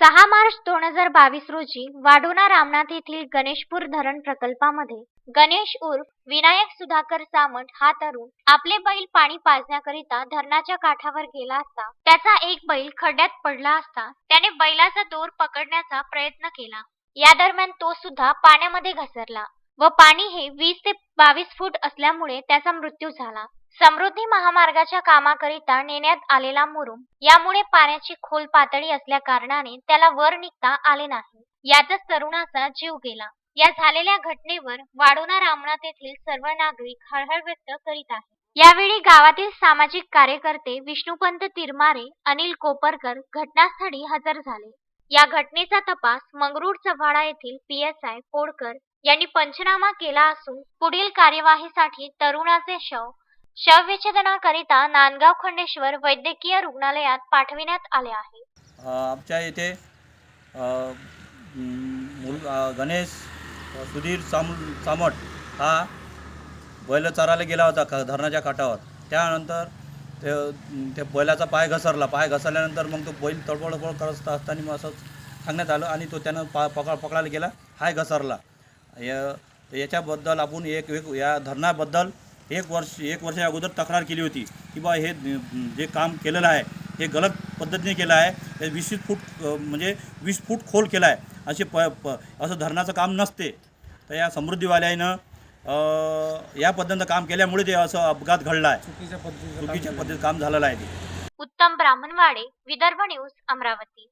सहा मार्च दोन हजार बावीस रोजी वाडोना रामनाथ येथील गणेशपूर धरण प्रकल्पामध्ये गणेश उर्फ विनायक सुधाकर सामंत हा तरुण आपले बैल पाणी पाजण्याकरिता धरणाच्या काठावर गेला असता त्याचा एक बैल खड्ड्यात पडला असता त्याने बैलाचा दोर पकडण्याचा प्रयत्न केला. या दरम्यान तो सुद्धा पाण्यामध्ये घसरला. व पाणी हे वीस ते बावीस फूट असल्यामुळे त्याचा मृत्यू झाला. समृद्धी महामार्गाच्या कामाकरिता नेण्यात आलेला मुरुम यामुळे पाण्याची खोल पातळी असल्या कारणाने त्याला वर निघता आले नाही. यातच तरुणाचा जीव गेला. या झालेल्या घटनेवर वाडोना रामनाथ येथील सर्व नागरिक हळहळ व्यक्त करीत आहेत. यावेळी गावातील सामाजिक कार्यकर्ते विष्णुपंत तिरमारे अनिल कोपरकर घटनास्थळी हजर झाले. या घटनेचा तपास मंगरूळ चव्हाडा येथील पी एस आय पोडकर यांनी पंचनामा केला असून पुढील कार्यवाहीसाठी तरुणाचे शव शवविच्छेदनाकरिता नांदगाव खंडेश्वर वैद्यकीय रुग्णालयात पाठविण्यात आले आहे. आमच्या इथे मुल गणेश सुधीर चाम चामट हा बैल चरायला गेला होता का धरणाच्या काठावर. त्यानंतर ते ते बैलाचा पाय घसरला. पाय घसरल्यानंतर मग तो बैल तडबडबड करत असताना मग असं सांगण्यात आलं आणि तो त्यानं पा पकड पकडायला गेला. हाय घसरला. या याच्याबद्दल आपण एक एक या धरणाबद्दल एक वर्ष एक वर्षा अगोदर तक्रार केली होती की बा हे जे काम केलेलं आहे हे गलत पद्धतीने केलं आहे हे वीस फूट म्हणजे वीस फूट खोल केलं आहे असे प प असं धरणाचं काम नसते. तर या समृद्धीवाल्यानं या पद्धतीनं काम केल्यामुळे ते असं अपघात घडला आहे चुकीच्या पद्धतीचं काम चुकीच्या काम झालेलं आहे ते. उत्तम ब्राह्मणवाडे विदर्भ न्यूज अमरावती.